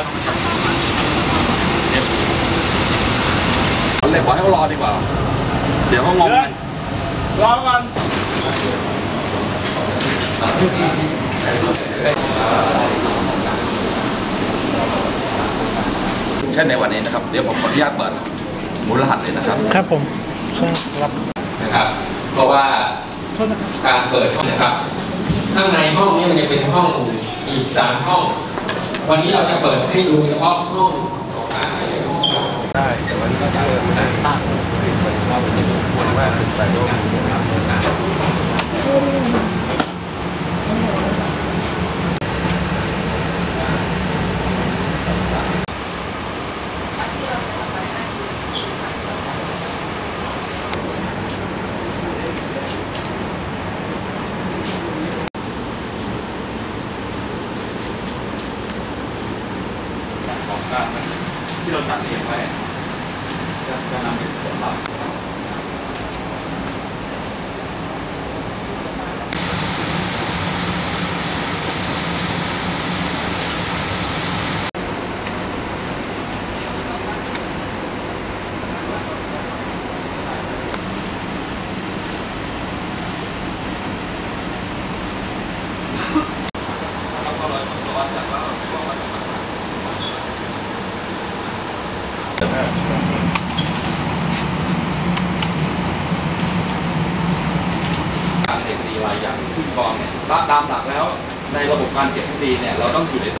ครับเลยบอกให้เขารอดีกว่า เดี๋ยวเขางงเดินรอก่อนเช่นในวันนี้นะครับ เดี๋ยวผมขออนุญาตเปิดหมูรหัสเลยนะครับ ครับผมครับนะครับ เพราะว่าการเปิดห้องนะครับ ข้างในห้องนี้มันยังเป็นห้องอีกสามห้อง วันนี้เราจะเปิดให้ดูเฉพาะห้องได้แต่วันนี้ก็เจอไม่ได้เราเป็นที่ควรว่าใส่โลกขอ การที่เราจัดเรียงไว้จะนำไปผลลัพธ์ การเก็บคดีรายอย่างขึ้นกองเนี่ยตามหลักแล้วในระบบการเก็บคดีเนี่ยเราต้องอยู่ใน